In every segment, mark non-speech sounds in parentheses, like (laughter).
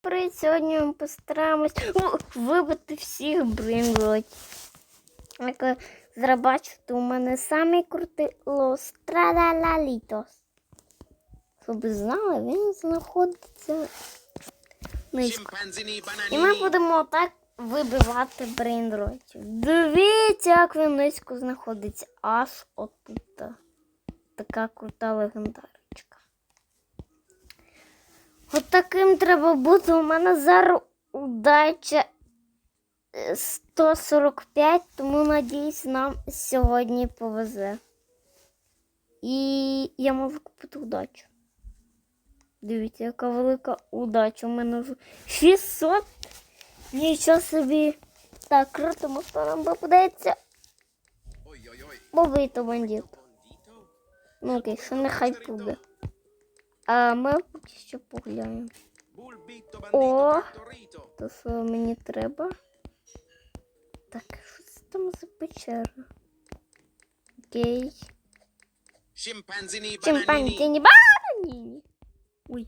Привіт, сьогодні ми постараємось вибити всіх бринглотів. Як зрабачити, у мене самий крутий лос. Щоб ви знали, він знаходиться низько. І ми будемо так вибивати брейнротів. Дивіться, як він низько знаходиться. Аж отут. Така крута легендарочка. От таким треба бути. У мене зараз удача е, 145, тому надіюсь, нам сьогодні повезе. І я можу купити удачу. Дивіться, яка велика удача. У мене вже 600. Нічого собі. Так, круто, хто нам oi. Бобито бандит. Ну окей, що нехай буде. А ми поки що поглянемо. О. То що мені треба. Так, що це там за печера? Окей. Bananini. Чимпанзіні бананіні. Ой.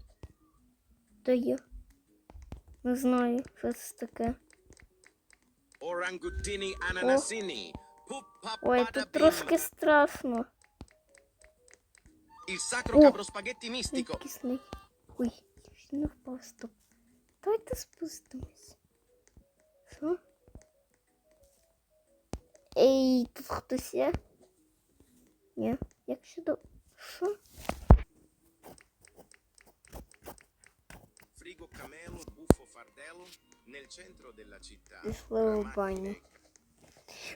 То є. Не знаю, що це таке. Ananasini. Puppa Ой, тут трошки страшно. Il sacro О. capro spaghetti mistico. Кисний. Ой, не впав, стоп. Давайте спустимось. Що? Ей, тут хтось є? Ні. Як щодо. Що? Frigo camelo buffo fardello nel centro della città. Пішли Amanti баню.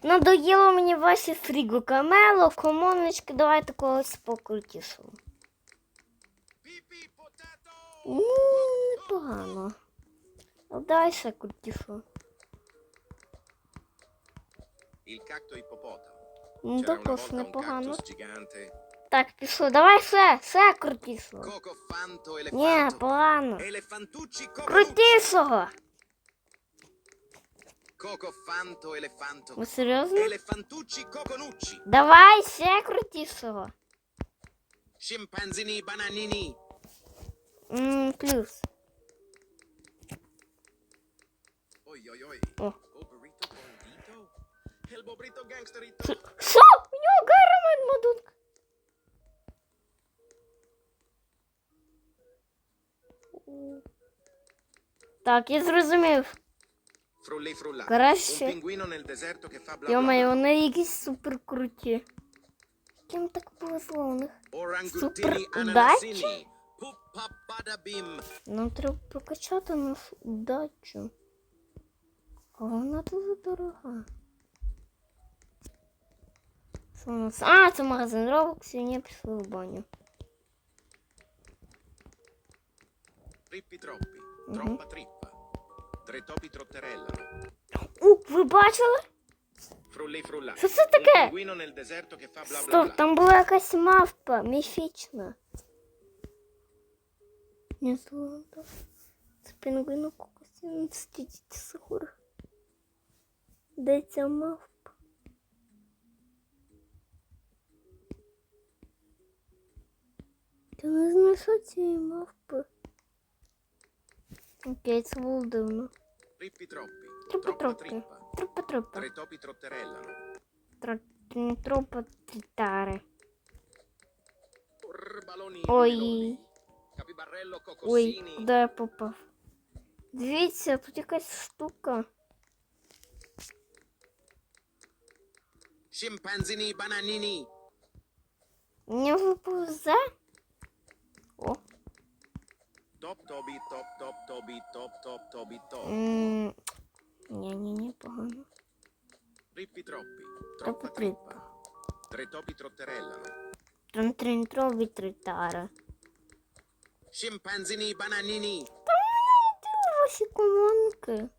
Надоїло мені ваші фріго камело, комоночки, давайте когось покрутішого. Ну, непогано. А дай ще крутішого. Ну, також непогано. Так, пішло, давай ще, ще крутішого. Ні, погано. Крутішого! Коко Фанто Елефанто. Ви серйозно? Елефантучі Коконучі. Давай ще крутішого. Шимпанзіні бананіні. Ммм, плюс. Ой-ой-ой. О. Бобрито Бондіто. Хел Бобрито Гангстеріто. Що? У него гарамент модунка. Так, я зрозумів. Frulli frulla. Краще. Йо-моє, вони якісь супер круті. Ким так повезло у них? Супер удачі? Нам треба прокачати нашу удачу. А вона дуже дорога. Що у нас? А, це магазин Roblox, і не пішли в баню. Trippi troppi. Mhm. Troppa trippa. Tre topi. У, ви бачили? Frulli frulla. Що це таке? Стоп, там була якась мавпа, міфічна. Не золото. Це пінгвіну кокосі. Стіть сихур. Де ця мавпа? Ти не знайшов цієї мавпи. Окей, це було дивно. Trippi troppi. Трупи Troppa трупи. trippa. Трупи трупи. Tre topi trotterellano. Трупи трітари. Orbaloni. Ой. Capibarello Ой, coccosini. куди я попав? Дивіться, тут якась штука. Scimpanzini bananini. Мені вже повезе. О. Top tobi top top tobi top top tobi top. м, Ні-ні-ні, troppi. Тропи Troppa trippa. трипа. Tre topi trotterellano. Тринтринтрові тритара. Scimpanzini bananini. Ваші комонки.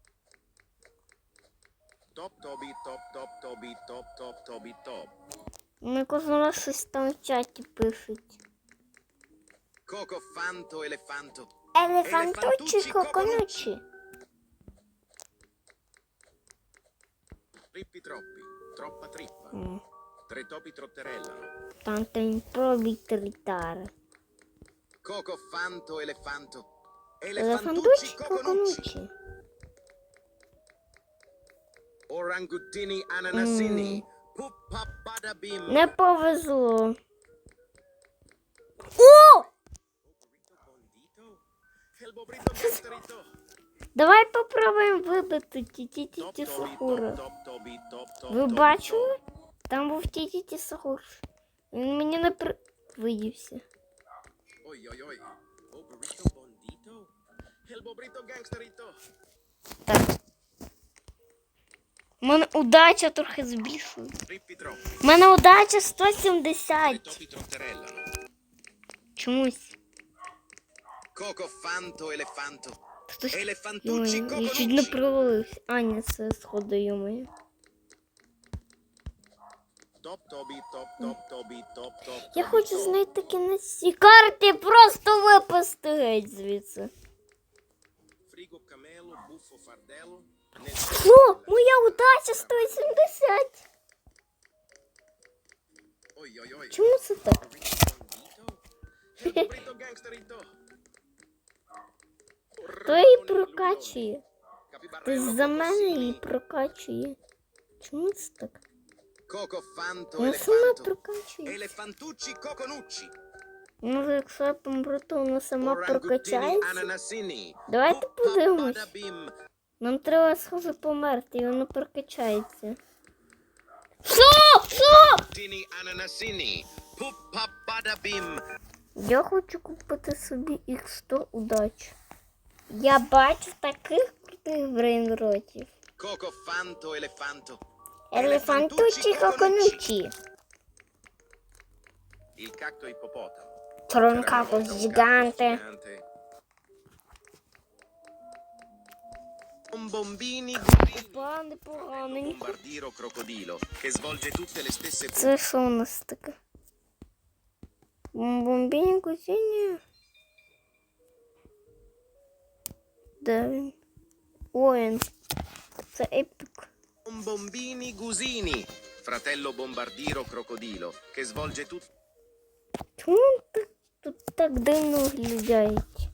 Top tobi top top tobi top top tobi top. Ми кожен раз щось там в чаті пишуть. Coco fanto elefanto. Елефантучі коконучі. Trippi troppi. Troppa trippa. М, Tre topi trotterellano. Тринтринтрові тритари. Coco fanto elefanto. Elefantucci Елефантучі coconucci. коконучі. Orangutini ananasini. Puppa bada bim. Не повезло. О! Bondito. Давай попробуємо вибити ті-ті-ті Сахура. Ви бачили? Там був ті-ті Сахур. Він мені не при... видівся. Oh gangsterito. Так. У мене удача трохи troppi. У мене удача Le 170. topi trotterellano. Чомусь. Coco fanto elefanto. Хтось... Я чуть не провалився. А, ні, це сходи, top. Я хочу знайти кінець цієї карти просто випасти геть звідси. Fardello. Nel Моя удача 170. Oi oi oi. Чому це так? El bobrito gangsterito. То її прокачує. Ти за мене її прокачує. Чому це так? Coco fanto Вона сама прокачує. Може, якщо я помру, то вона сама прокачається? Давайте подивимось. Нам треба схоже померти, і воно прокачається. Що? Що? Я хочу купити собі їх 100 удач. Я бачу таких крутих брейнротів. Fanto elefanto. Елефантучі коконучі. Il cacto ippopotamo. Гіганте. Gigante. Bombombini. Опа, непоганенько. Bombardiro crocodilo che svolge tutte le stesse Це що у нас таке? Бомбінь кузіння. Де він? Воїн. Це епік. Bombombini gusini, fratello bombardiro crocodilo che svolge tutte Чому так, тут так дивно виглядають?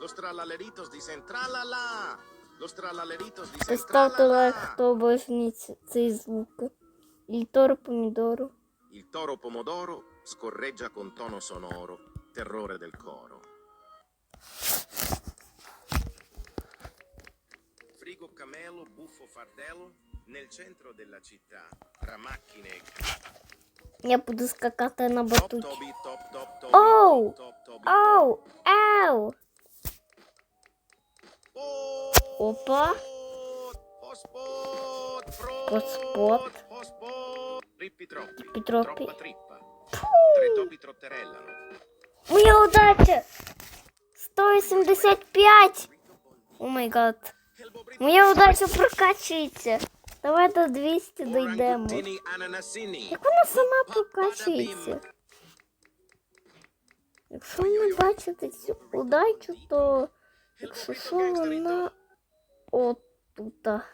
lo strallaleritos di Centralala. Lo strallaleritos di Поставте лайк, Centralala. хто обожнює ці- цей звук. Літор помідору. Il toro pomodoro scorreggia con tono sonoro, terrore del coro. fardello nel centro della città, tra macchine e Я буду скакати на батуті. Оу! Оу! Ау! Опа! Поспот! Триппі троппі. Три топі троттереллано. Моя удача! 185! О май гад! Моя удача прокачується. Давай до 200 дійдемо. Як вона сама прокачується? Якщо не бачите цю удачу, то якщо що вона отута.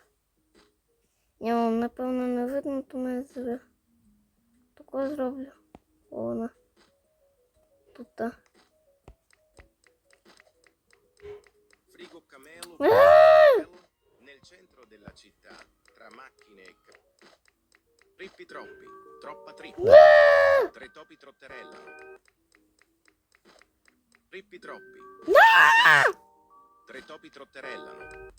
Я вам напевно не видно, то ми зре. Тако зроблю. О, Вона. Nel centro della città, tra macchine e ca- Trippi troppi, troppa trippa. Tre topi trotterellano. Trippi troppi. Tre topi trotterellano.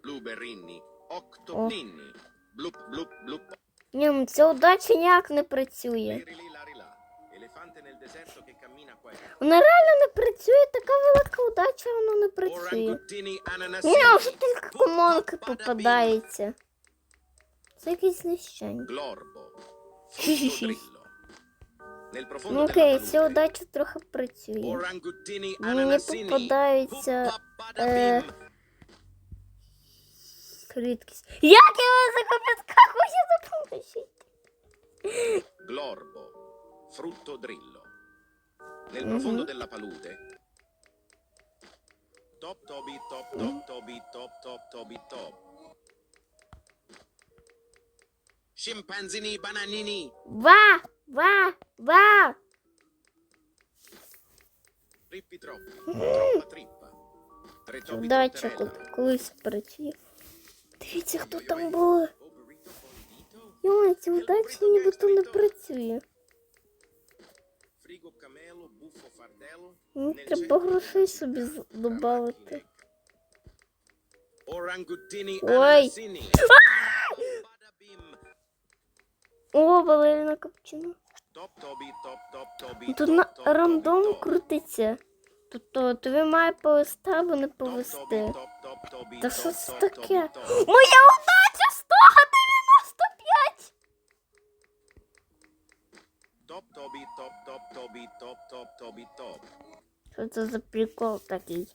Blueberrini, octoplinni. Blup blup blup. Ні, ну ця удача ніяк не працює. Вона реально не працює, така велика удача, воно не працює. Ні, вже тільки комонки попадається. Це якийсь (laughs) profondo Ну окей, ця удача трохи працює. Мені попадаються е, рідкість. Як я вас закопітка хочу допомогти? Glorbo. Fruttodrillo. Nel Mhm. profondo della palude. Top tobi top top tobi top top tobi top. Scimpanzini bananini. Ва! Ва! Ва! Trippi troppi, troppa trippa. Tre topi Удача trotterella. колись працює. Дивіться, хто там були. Oh, burrito condito. Йой, ця удача нібито не працює. Мені треба грошей собі додати. Ой. О, балерина капчина. Тут на рандом крутиться. Тобто тобі має повести або не повести. Та що це таке? Моя удача 195! Топ тобі, топ, топ тобі, топ, топ тобі, топ. Що це за прикол такий?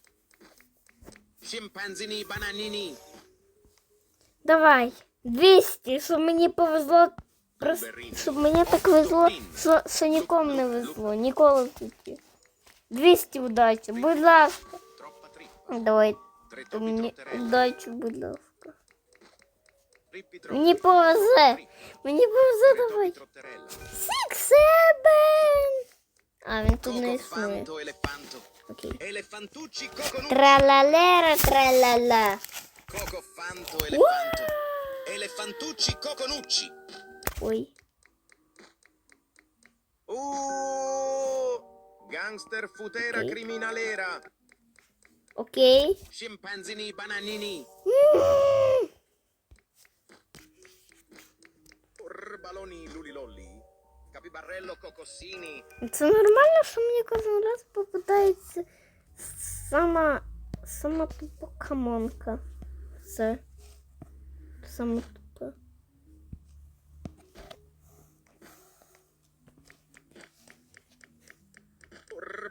Шимпанзіні, бананіні. Давай, 200, щоб мені повезло. Просто, щоб мені так везло, що, що нікому не везло. Ніколи в житті. 200 удачі, будь ласка. Троппа трипpa. Давай, Три то тобі мені троттерелла. удачу, будь ласка. Триппі троппі. Мені повезе. Мені повезе, Три давай. тобі троттерелла. Six, seven. А, він тут не існує. Cocofanto, elefanto. Окей. Elefantucci, coconucci. Тралалера, тралала. Cocofanto, elefanto. Elefantucci, coconucci. Ой. Uh, gangster futera Ok. criminalera. Окей. Scimpanzini, bananini. Baloni, lulilolli. Capibarello, cocossini. Це нормально, що мені кожен раз попадається сама сама тупа камонка. Це саме тупе.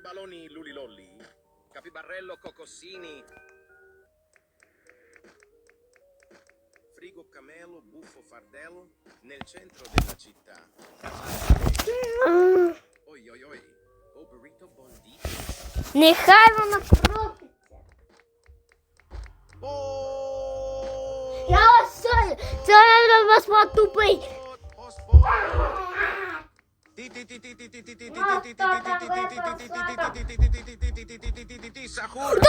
Baloni, lulilolli. Capibarello, cocossini. Frigo camelo, buffo fardello. Nel centro della città. А, Oi, oi, oi. Oh, burrito boldito. Нехай вона кропиться. Oh! Я ось це, це я вас тупий. Сахур!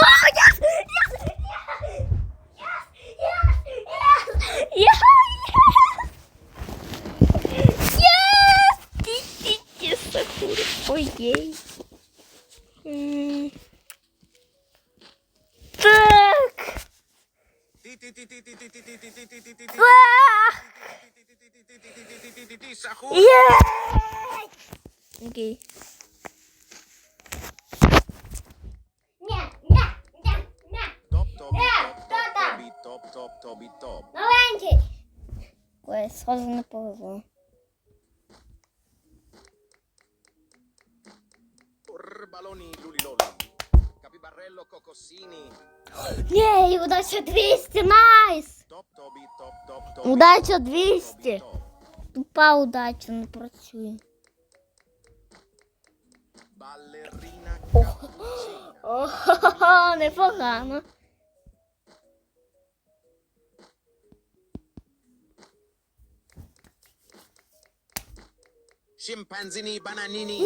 Ой-ей. М. Так. Сахур! Єй! Окей. Ні, Ой, сразу не повезло. Єй, удача 200, найс! Удача топ, 200. тобі. Тупа удача не працює. Ballerina cappuccina. Shimpanzini bana nini?